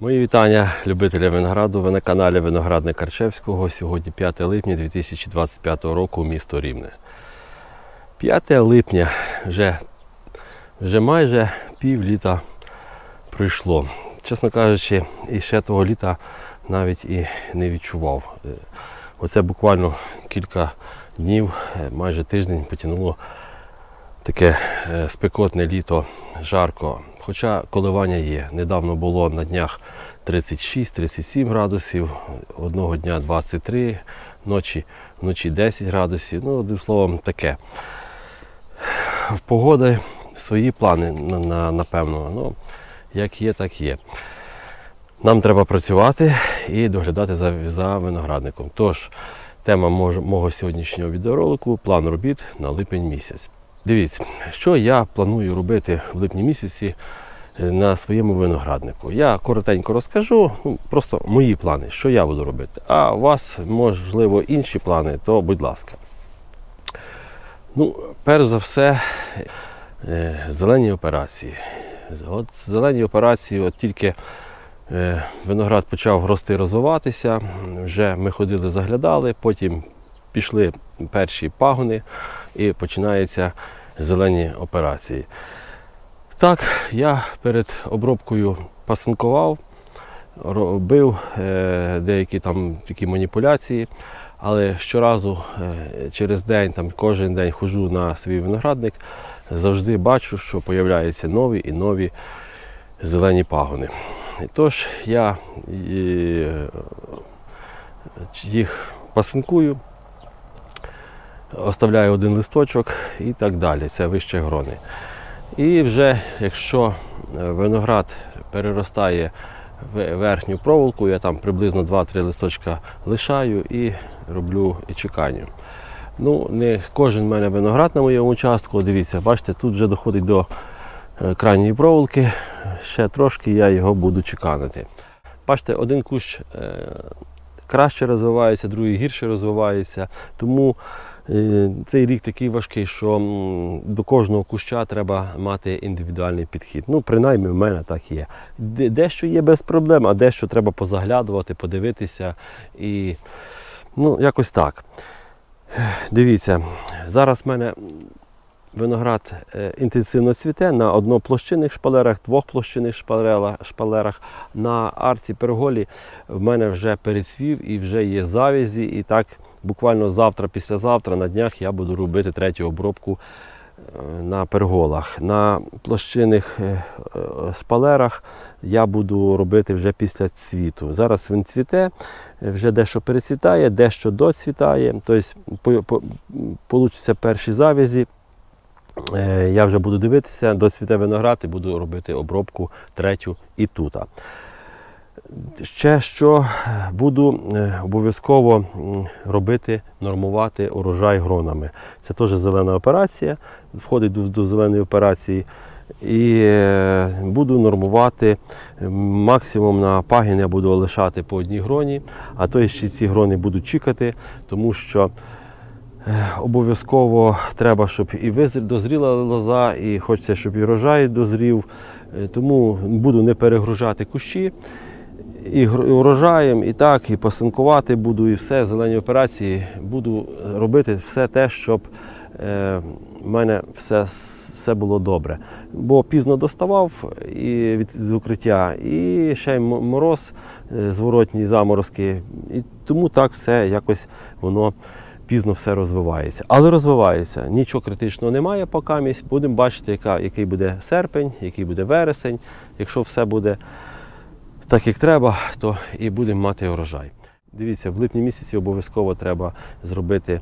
Мої вітання любителям винограду. Ви на каналі Виноградник Карчевського. Сьогодні 5 липня 2025 року, місто Рівне. 5 липня вже, вже майже пів літа пройшло. Чесно кажучи, і ще того літа навіть і не відчував. Е, Оце буквально кілька днів, е, майже тиждень потягнуло таке е, спекотне літо, жарко. Хоча коливання є. Недавно було на днях 36-37 градусів, одного дня 23, ночі, вночі 10 градусів. Ну, одним словом, таке. Погоди свої плани, на- на- напевно. Ну, як є, так є. Нам треба працювати і доглядати за, за виноградником. Тож, тема мого сьогоднішнього відеоролику план робіт на липень місяць. Дивіться, що я планую робити в липні місяці е, на своєму винограднику. Я коротенько розкажу, ну, просто мої плани, що я буду робити. А у вас, можливо, інші плани, то будь ласка. Ну, перш за все, е, зелені операції. От зелені операції, от тільки е, виноград почав рости, розвиватися, вже ми ходили, заглядали, потім пішли перші пагони і починаються зелені операції. Так, я перед обробкою пасинкував, робив е, деякі там такі маніпуляції, але щоразу е, через день, там, кожен день ходжу на свій виноградник, завжди бачу, що появляються нові і нові зелені пагони. Тож я е, їх пасинкую, оставляю один листочок і так далі. Це вище грони. І вже якщо е, виноград переростає в верхню проволоку, я там приблизно 2-3 листочка лишаю і роблю і чеканню. Ну, не кожен в мене виноград на моєму участку. Дивіться, бачите, тут вже доходить до е, крайньої проволоки. Ще трошки я його буду чеканити. Бачите, один кущ е, краще розвивається, другий гірше розвивається. Тому цей рік такий важкий, що до кожного куща треба мати індивідуальний підхід. Ну, принаймні, в мене так є. Дещо є без проблем, а дещо треба позаглядувати, подивитися і ну, якось так. Дивіться, зараз в мене виноград е, інтенсивно цвіте на одноплощинних шпалерах, двохплощинних шпалерах, шпалерах. На арці перголі в мене вже перецвів і вже є завязі. І так буквально завтра, післязавтра, на днях я буду робити третю обробку е, на перголах. На площинних е, е, шпалерах я буду робити вже після цвіту. Зараз він цвіте, вже дещо перецвітає, дещо доцвітає. Тобто по- по- получаться перші завязі. Я вже буду дивитися, доцвіте виноград і буду робити обробку третю і тут. Ще що буду е, обов'язково робити, нормувати урожай гронами. Це теж зелена операція, входить до, до зеленої операції. І е, буду нормувати е, максимум на пагін я буду лишати по одній гроні, а то ще ці грони буду чекати, тому що Е, Обов'язково треба, щоб і дозріла лоза, і хочеться, щоб і врожай дозрів. Е, Тому буду не перегружати кущі і урожаєм, і так, і пасинкувати буду, і все, зелені операції. Буду робити все те, щоб е, в мене все, все було добре. Бо пізно доставав і від з укриття, і ще й мороз, е, зворотні заморозки. І тому так все якось воно пізно все розвивається. Але розвивається. Нічого критичного немає поки. Будемо бачити, яка, який буде серпень, який буде вересень. Якщо все буде так, як треба, то і будемо мати урожай. Дивіться, в липні місяці обов'язково треба зробити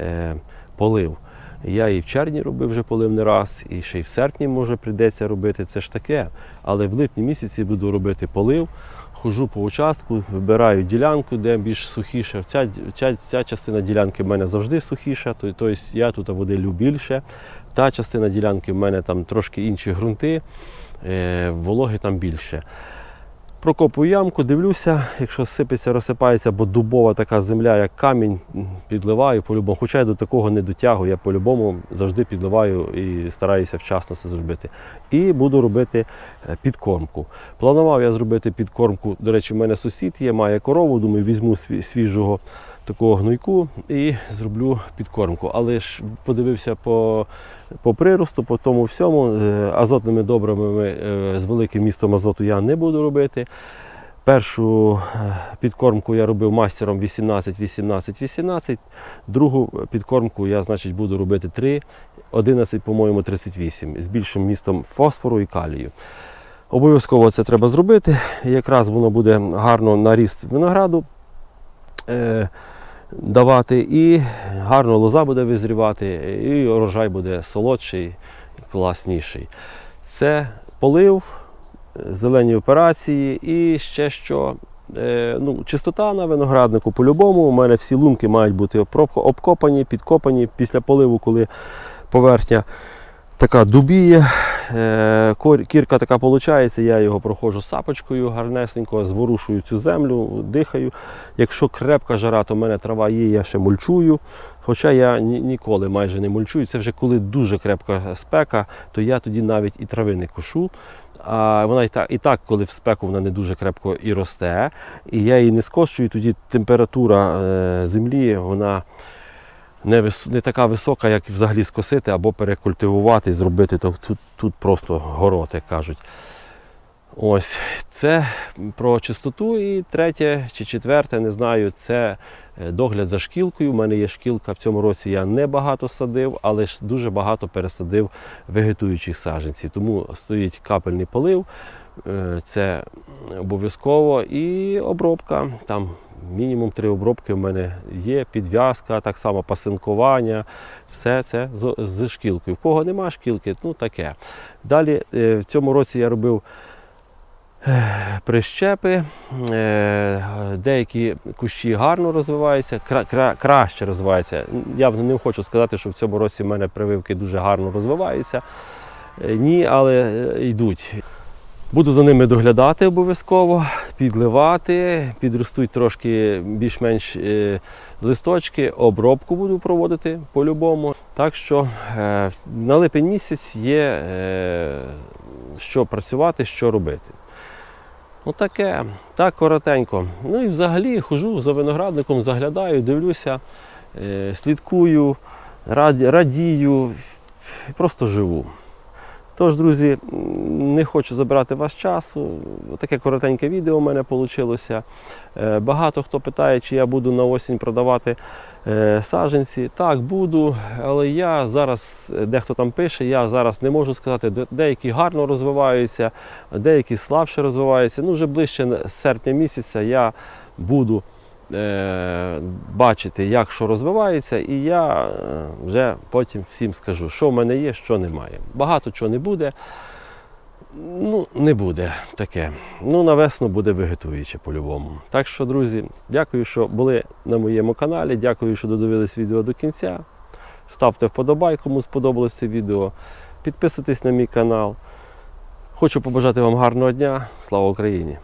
е, полив. Я і в червні робив вже полив не раз, і ще й в серпні може прийдеться робити. Це ж таке. Але в липні місяці буду робити полив. Хожу по участку, вибираю ділянку, де більш сухіше. Ця, ця, ця частина ділянки в мене завжди сухіша, тобто я тут води більше. Та частина ділянки в мене там трошки інші ґрунти, е, вологи там більше. Прокопую ямку, дивлюся, якщо сипеться, розсипається, бо дубова така земля, як камінь, підливаю по-любому. Хоча я до такого не дотягую, я по-любому завжди підливаю і стараюся вчасно це зробити. І буду робити е, підкормку. Планував я зробити підкормку. До речі, в мене сусід є, має корову, думаю, візьму свіжого такого гнойку і зроблю підкормку. Але ж подивився по, по приросту, по тому всьому. е, Азотними добривами е, з великим містом азоту я не буду робити. Першу е, підкормку я робив мастером 18, 18, 18. Другу підкормку я, значить, буду робити 3, 11, по-моєму, 38 з більшим містом фосфору і калію. Обов'язково це треба зробити. Якраз воно буде гарно на ріст винограду давати, і гарно лоза буде визрівати, і урожай буде солодший, класніший. Це полив, зелені операції і ще що. е, Ну, чистота на винограднику по-любому. У мене всі лунки мають бути обкопані, підкопані після поливу, коли поверхня така дубіє, е, кірка така виходить, я його проходжу сапочкою гарнесенько, зворушую цю землю, дихаю. Якщо крепка жара, то в мене трава є, я ще мульчую. Хоча я ніколи майже не мульчую. Це вже коли дуже крепка спека, то я тоді навіть і трави не кошу. А вона і так, і так, коли в спеку вона не дуже крепко і росте, і я її не скошую, тоді температура е, землі вона не, вис, не така висока, як взагалі скосити або перекультивувати і зробити. Тут, тут просто город, як кажуть. Ось це про чистоту. І третє чи четверте, не знаю, це е, догляд за шкілкою. У мене є шкілка. В цьому році я не багато садив, але ж дуже багато пересадив вегетуючих саджанців. Тому стоїть капельний полив, е, це обов'язково. І обробка. Там мінімум три обробки в мене є, підв'язка, так само пасинкування. Все це з, шкілкою. В кого нема шкілки, ну таке. Далі е, в цьому році я робив прищепи. Е, Деякі кущі гарно розвиваються, кра- кра- краще розвиваються. Я не хочу сказати, що в цьому році в мене прививки дуже гарно розвиваються. Е, Ні, але е, йдуть. Буду за ними доглядати обов'язково, підливати, підростуть трошки більш-менш е, листочки, обробку буду проводити по-любому. Так що е, на липень місяць є е, що працювати, що робити. Ну таке, так коротенько. Ну і взагалі хожу за виноградником, заглядаю, дивлюся, слідкую, радію, просто живу. Тож, друзі, не хочу забирати ваш часу. Таке коротеньке відео у мене вийшло. Багато хто питає, чи я буду на осінь продавати е, саджанці. Так, буду, але я зараз, е, дехто там пише, я зараз не можу сказати, деякі гарно розвиваються, деякі слабше розвиваються. Ну, вже ближче серпня місяця я буду е, бачити, як що розвивається, і я е, вже потім всім скажу, що в мене є, що немає. Багато чого не буде. Ну, не буде таке. Ну, на весну буде вегетуюче по-любому. Так що, друзі, дякую, що були на моєму каналі. Дякую, що додивились відео до кінця. Ставте вподобай, кому сподобалось це відео. Підписуйтесь на мій канал. Хочу побажати вам гарного дня. Слава Україні!